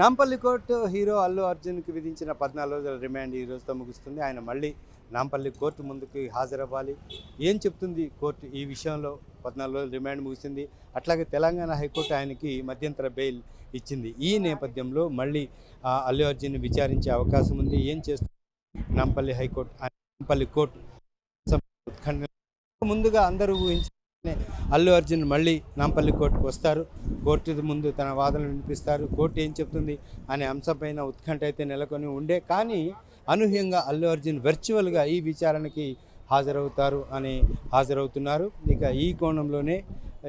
Nampally court hero Allu అర్జున్కి విధించిన పద్నాలుగు రోజుల రిమాండ్ ఈ రోజుతో ముగుస్తుంది. ఆయన మళ్ళీ నాంపల్లి కోర్టు ముందుకు హాజరవ్వాలి. ఏం చెప్తుంది కోర్టు ఈ విషయంలో? పద్నాలుగు రోజుల రిమాండ్ ముగిసింది. అట్లాగే తెలంగాణ హైకోర్టు ఆయనకి మధ్యంతర బెయిల్ ఇచ్చింది. ఈ నేపథ్యంలో మళ్ళీ అల్లు అర్జున్ని విచారించే అవకాశం ఉంది. ఏం చేస్తుంది నాంపల్లి హైకోర్టు నాంపల్లి కోర్టు ముందుగా అందరూ ఊహించిన అల్లు అర్జున్ మళ్ళీ నాంపల్లి కోర్టుకు వస్తారు. కోర్టు ముందు తన వాదనలు వినిపిస్తారు. కోర్టు ఏం చెప్తుంది? అనే అంశంపైన ఉత్కంఠ అయితే నెలకొని ఉండే. కానీ అనూహ్యంగా అల్లు అర్జున్ వర్చువల్గా ఈ విచారణకి హాజరవుతారు అని హాజరవుతున్నారు. ఇక ఈ కోణంలోనే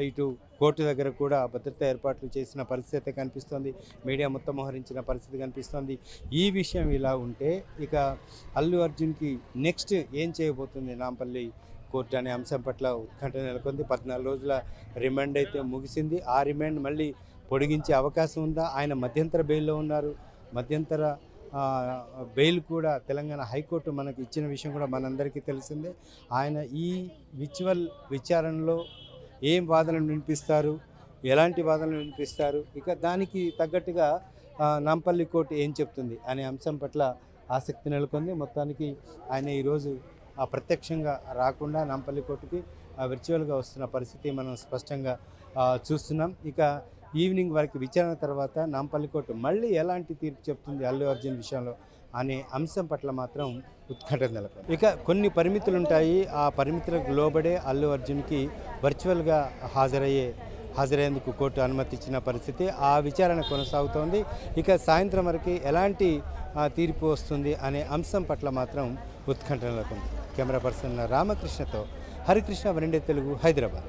ఇటు కోర్టు దగ్గర కూడా భద్రతా ఏర్పాట్లు చేసిన పరిస్థితి కనిపిస్తోంది. మీడియా మొత్తం మోహరించిన పరిస్థితి కనిపిస్తోంది. ఈ విషయం ఇలా ఉంటే ఇక అల్లు అర్జున్కి నెక్స్ట్ ఏం చేయబోతుంది నాంపల్లి కోర్టు అనే అంశం పట్ల ఉత్కంఠ నెలకొంది. పద్నాలుగు రోజుల రిమాండ్ అయితే ముగిసింది. ఆ రిమాండ్ మళ్ళీ పొడిగించే అవకాశం ఉందా? ఆయన మధ్యంతర బెయిల్లో ఉన్నారు. మధ్యంతర బెయిల్ కూడా తెలంగాణ హైకోర్టు మనకు ఇచ్చిన విషయం కూడా మనందరికీ తెలిసిందే. ఆయన ఈ విచువల్ విచారణలో ఏం వాదనలు వినిపిస్తారు? ఎలాంటి వాదనలు వినిపిస్తారు? ఇక దానికి తగ్గట్టుగా నాంపల్లి కోర్టు ఏం చెప్తుంది? అనే అంశం పట్ల ఆసక్తి నెలకొంది. మొత్తానికి ఆయన ఈరోజు ప్రత్యక్షంగా రాకుండా నాంపల్లి కోర్టుకి ఆ విర్చువల్గా వస్తున్న పరిస్థితి మనం స్పష్టంగా చూస్తున్నాం. ఇక ఈవినింగ్ వరకు విచారణ తర్వాత నాంపల్లి కోర్టు మళ్ళీ ఎలాంటి తీర్పు చెప్తుంది అల్లు అర్జున్ విషయంలో అనే అంశం పట్ల మాత్రం ఉత్కంఠ నెలకొంది. ఇక కొన్ని పరిమితులు ఉంటాయి ఆ పరిమితులకు లోబడే అల్లు అర్జున్కి వర్చువల్గా హాజరయ్యే హాజరయ్యేందుకు కోర్టు అనుమతి ఇచ్చిన పరిస్థితి ఆ విచారణ కొనసాగుతోంది. ఇక సాయంత్రం వరకు ఎలాంటి తీర్పు వస్తుంది అనే అంశం పట్ల మాత్రం ఉత్కంఠ నెలకొంది. Camera person రామకృష్ణతో Harikrishna వరండే Telugu Hyderabad